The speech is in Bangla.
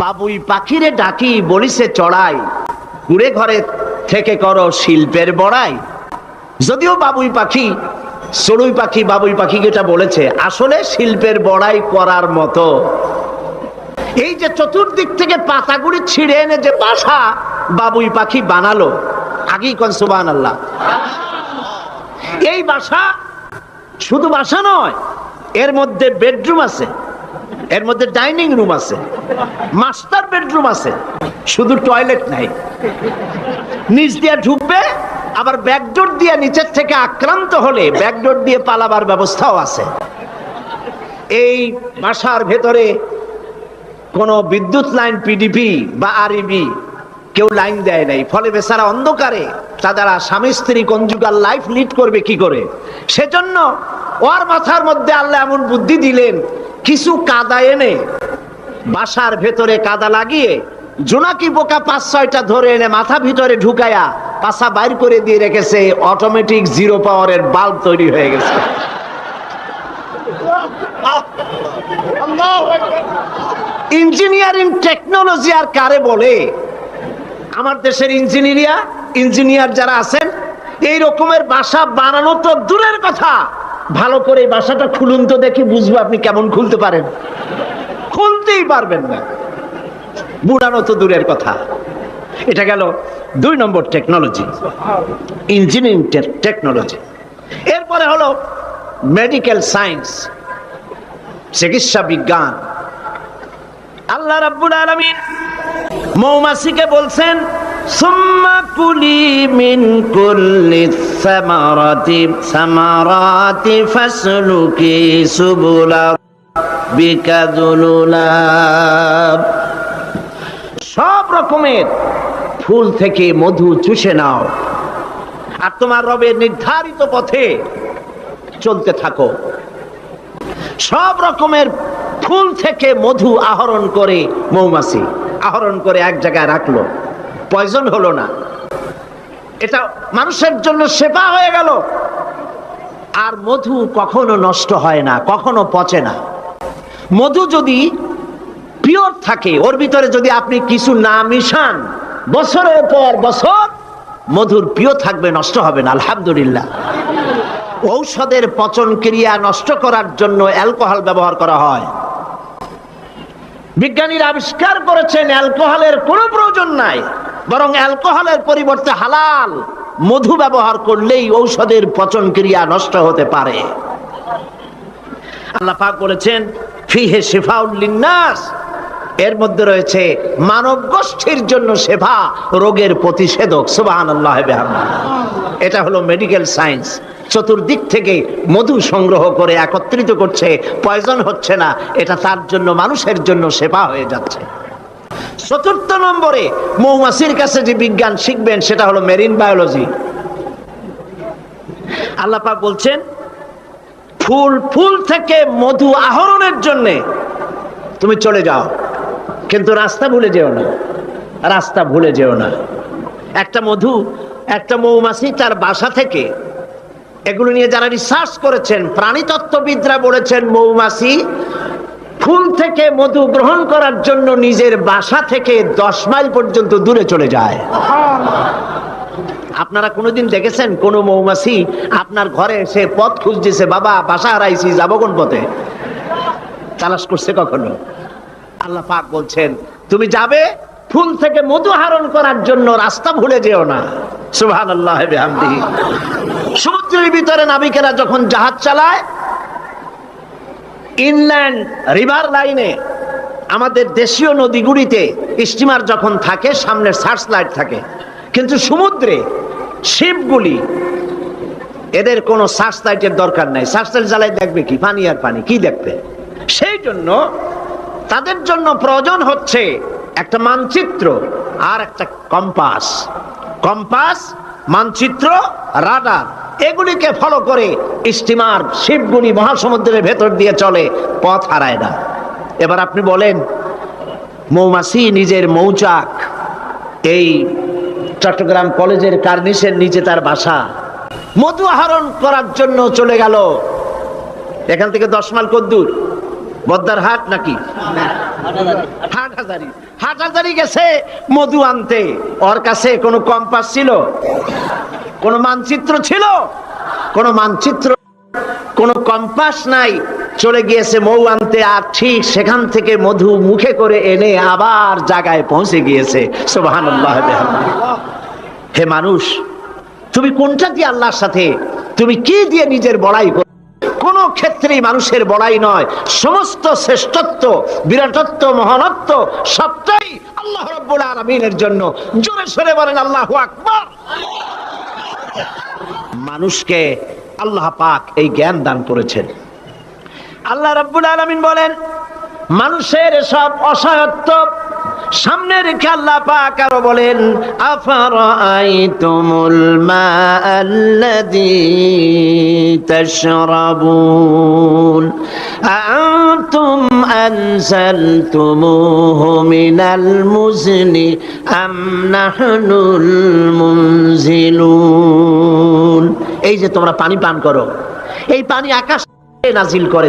বাবুই পাখিরে ডাকি, বলিছে, চড়াই। কুড়ে ঘরে থেকে করো শিল্পের বড়াই। যদিও বাবুই পাখি চড়ুই পাখি, বাবুই পাখি যেটা বলেছে, আসলে শিল্পের বড়াই করার মতো। এই যে চতুর্দিক থেকে পাতাগুলি ছিঁড়ে এনে যে বাসা বাবুই পাখি বানালো, আগেই কন সুবান আল্লাহ এই বাসা শুধু বাসা নয়, এর মধ্যে বেডরুম আছে। এর মধ্যে ডাইনিং রুম আছে, মাস্টার বেডরুম আছে, শুধু টয়লেট নাই। নিচ দিয়ে ঢুকবে, আবার ব্যাকডোর দিয়ে নিচের থেকে আক্রান্ত হলে ব্যাকডোর দিয়ে পালাবার ব্যবস্থাও আছে। এই বাসার ভেতরে কোনো বিদ্যুৎ লাইন পিডিপি বা আরইবি কেউ লাইন দেয় নাই, ফলে বেচারা অন্ধকারে। তারা স্বামী স্ত্রী কঞ্জুগাল লাইফ লিড করবে কি করে? সেজন্য ওর মাথার মধ্যে আল্লাহ এমন বুদ্ধি দিলেন, কিছু কাদা এনে, বাসার ভেতরে কাদা লাগিয়ে, জোনাকি পোকা পাঁচ ছয়টা ধরে এনে মাথা ভিতরে ঢুকায়া পাশা বাইর করে দিয়ে রেখেছে অটোমেটিক জিরো পাওয়ারের বাল্ব তৈরি হয়ে গেছে। ইঞ্জিনিয়ারিং টেকনোলজি আর কারে বলে? আমার দেশের ইঞ্জিনিয়ারিয়া ইঞ্জিনিয়ার যারা আছেন, এই রকমের বাসা বানানো তো দূরের কথা। ভালো করে এই বাসাটা খুলুন তো দেখি, বুঝব আপনি কেমন খুলতে পারেন। খুলতেই পারবেন না। বুড়ানো তো দূরের কথা। এটা গেল দুই নম্বর টেকনোলজি ইঞ্জিনিয়ারিং টেকনোলজি এরপরে হলো মেডিকেল সায়েন্স চিকিৎসা বিজ্ঞান। আল্লাহ রাব্বুল আলামিন মৌমাছিকে বলছেন সব রকমের ফুল থেকে মধু চুষে নাও আর তোমার রবের নির্ধারিত পথে চলতে থাকো। সব রকমের ফুল থেকে মধু আহরণ করে মৌমাছি আহরণ করে এক জায়গায় রাখল। পয়জন হলো না। এটা মানুষের জন্য সেবা হয়ে গেল। আর মধু কখনো নষ্ট হয় না, কখনো পচে না। মধু যদি পিওর থাকে, ওর ভিতরে যদি আপনি কিছু না মিশান, বছরের পর বছর মধুর প্রিয় থাকবে, নষ্ট হবে না, আলহামদুলিল্লাহ। ঔষধের পচন ক্রিয়া নষ্ট করার জন্য অ্যালকোহল ব্যবহার করা হয়। বিজ্ঞানীরা আবিষ্কার করেছেন, অ্যালকোহলের কোনো প্রয়োজন নাই। বরং অ্যালকোহলের পরিবর্তে হালাল মধু ব্যবহার করলেই ঔষধের পচন ক্রিয়া নষ্ট হতে পারে। আল্লাহ পাক বলেছেন, ফিহে শিফাউল লিন্নাস। এর মধ্যে রয়েছে মানব গোষ্ঠীর জন্য সেবা, রোগের প্রতিষেধক। সুবহানাল্লাহ বিহামদিহি এটা হলো মেডিকেল সায়েন্স চতুর্দিক থেকে মধু সংগ্রহ করে একত্রিত করছে। পয়জন হচ্ছে না। এটা তার জন্য, মানুষের জন্য সেবা হয়ে যাচ্ছে। চতুর্থ নম্বরে মৌমাছির কাছে যে বিজ্ঞান শিখবেন, সেটা হলো মেরিন বায়োলজি আল্লাহ পাক বলছেন, ফুল ফুল থেকে মধু আহরণের জন্যে তুমি চলে যাও। কিন্তু রাস্তা ভুলে যেও না। রাস্তা ভুলে যেও না। একটা মধু, একটা মৌমাছি তার বাসা থেকে, এগুলো নিয়ে যারা রিসার্চ করেছেন, প্রাণীতত্ত্ববিদরা বলেছেন মৌমাছি ফুল থেকে মধু গ্রহণ করার জন্য নিজের বাসা থেকে দশ মাইল পর্যন্ত দূরে চলে যায়। আপনারা কোনোদিন দেখেছেন কোন মৌমাছি আপনার ঘরে এসে পথ খুঁজতেছে, বাবা, বাসা হারাইছি, যাব কোন পথে? তালাশ করছে কখনো? আল্লাহ পাক বলছেন, তুমি যাবে, ফুল থেকে মধু হারণ করার জন্য রাস্তা ভুলে যেও না। সুবহান আল্লাহ সমুদ্রের ভিতরে নাবিকেরা যখন জাহাজ চালায় ইনল্যান্ড রিভার লাইনে আমাদের দেশীয় নদীগুলিতে স্টিমার যখন থাকে সামনে সার্চ লাইট থাকে। কিন্তু সমুদ্রে শিপগুলি, এদের কোনো সার্চ লাইটের দরকার নাই। সার্চ লাইট জ্বালাই দেখবে কি? পানি আর পানি, কি দেখবে? সেই জন্য তাদের জন্য প্রয়োজন হচ্ছে একটা মানচিত্র আর একটা কম্পাস। কম্পাস, মানচিত্র, রাডার। এগুলিকে ফলো করে স্টিমার শিপগুলি মহাসমুদ্রের ভেতর দিয়ে চলে, পথ হারায় না। এবার আপনি বলেন, মৌমাছি নিজের মৌচাক, এই চট্টগ্রাম কলেজের কার্নিশের নিচে তার বাসা, মধু আহরণ করার জন্য চলে গেল। এখান থেকে দশ মাইল কদ্দুর, বদ্দার হাট নাকি? হাট হাটাজারি হাটাজারি গেছে মধু আনতে। ওর কাছে কোনো কম্পাস ছিল? কোনো মানচিত্র ছিল? কোনো মানচিত্র, কোনো কম্পাস নাই। চলে গিয়েছে মৌ আনতে আর ঠিক সেখান থেকে মধু মুখে করে এনে আবার জায়গায় পৌঁছে গিয়েছে। হে মানুষ, তুমি কোনটা দিয়ে আল্লাহর সাথে, তুমি কি দিয়ে নিজের বড়াই করো? কোন ক্ষেত্রেই মানুষের বড়াই নয়। সমস্ত শ্রেষ্ঠত্ব, বিরাটত্ব, মহানত্ব সবটাই আল্লাহ রব্বুল আলমিনের জন্য। জোরে সরে বলেন আল্লাহ আকবর। মানুষকে আল্লাহ পাক এই জ্ঞান দান করেছেন। আল্লাহ রাব্বুল আলামিন বলেন, মানুষের সব অসহায়ত্ব সামনে রেখে আল্লাহ পাক আরও বলেন, আফারাআইতুমুল মাআল্লাযী তাশরাবুন আআনতুম আনসালতুমুহু মিনাল المزن আম نحن المنزلون؟ এই যে তোমরা পানি পান করো। এই পানি আকাশ নাজিল করে